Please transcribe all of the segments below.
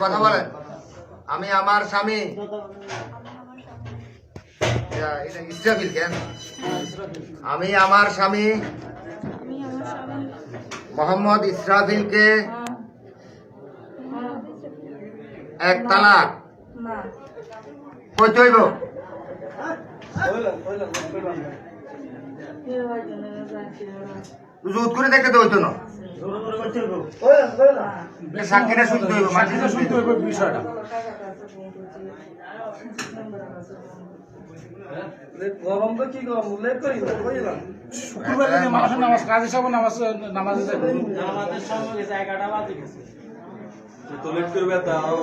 কথা বলেন আমি আমার স্বামী ইসরাফিল কেন আমি আমার স্বামী মোহাম্মদ ইসরাফিলকে হ্যাঁ, এক তালাক কইতে হইব কে হয় জানে না, যাচ্ছে না। জুত করে দেখতে তো হইতো না। এ সাক্ষীরা শুনতে হইব মাঝে শুনতে হইব বিষয়টা। গরম তো কি গরম? লেট করি না। বুঝলাম শুক্রবার দিনে মানুষের নামাজ কাজী সাহেব নামাজ নামাজে যাবে। আমাদের সঙ্গে জায়গাটা বাজে গেছে। তো লেট করবে তা আরও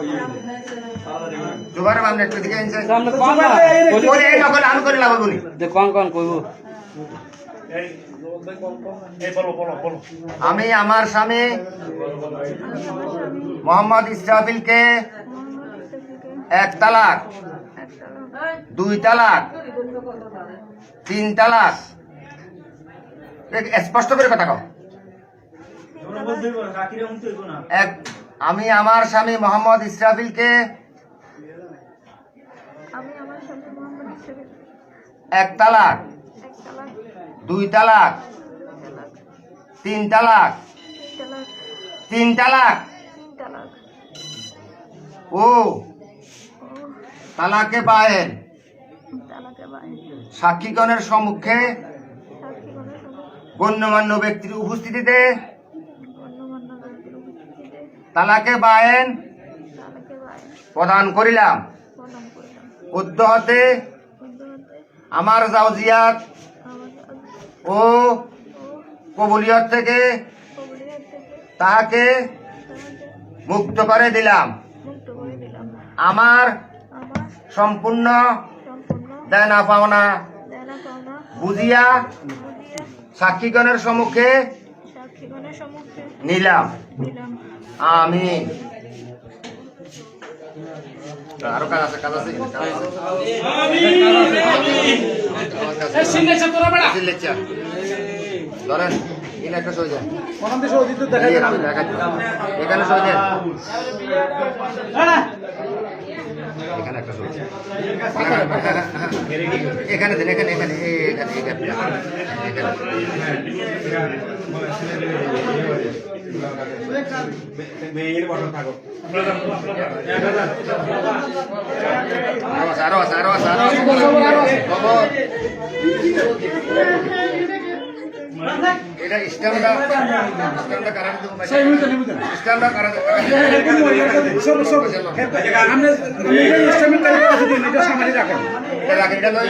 তাড়াতাড়ি দুবার মামলা একটু দিকে আনছে সামনে কম না ওরে এই নকল আমি করে লাভ বলি। যে কম কম কইব। আমি আমার স্বামী মোহাম্মদ ইসরাফিলকে এক তালাক দুই তালাক তিন তালাক। স্পষ্ট করে কথা কও। এক আমি আমার স্বামী মোহাম্মদ ইসরাফিলকে এক তালাক। দুই তালাক। তিন তালাক। তিন তালাক। ও, তালাকে বাই সাক্ষীগণের সম্মুখে গণ্যমান্য ব্যক্তির উপস্থিতিতে তালাকে বায়েন প্রদান করিলাম। উদ্য আমার জাউজিয়াত ও কবুলিয়ত থেকে তাহাকে মুক্ত করে দিলাম। আমার সম্পূর্ণ দেনা পাওনা বুঝিয়া সাক্ষীগণের সম্মুখে নিলাম। আমি আরও কাজ আছে কাজ আছে তোরা বেড়া। সিগনেচার। ধরেন এখানে একটা সই দেন। এখানে সই দেন এখানে একটা সই এখানে দেন এখানে এখানে এখানে এখানে আরও আছে আরও আছে আরও আছে। এটা স্ট্যান্ডটা স্ট্যান্ডটা কারণ দেবো সেই মুহূর্তে নিবুতে স্ট্যান্ডটা সব সব আমরা আমরা ইসলামিক কাজে আছে দিন এটা সামারি রাখেন এটা রাখেন এটা নয়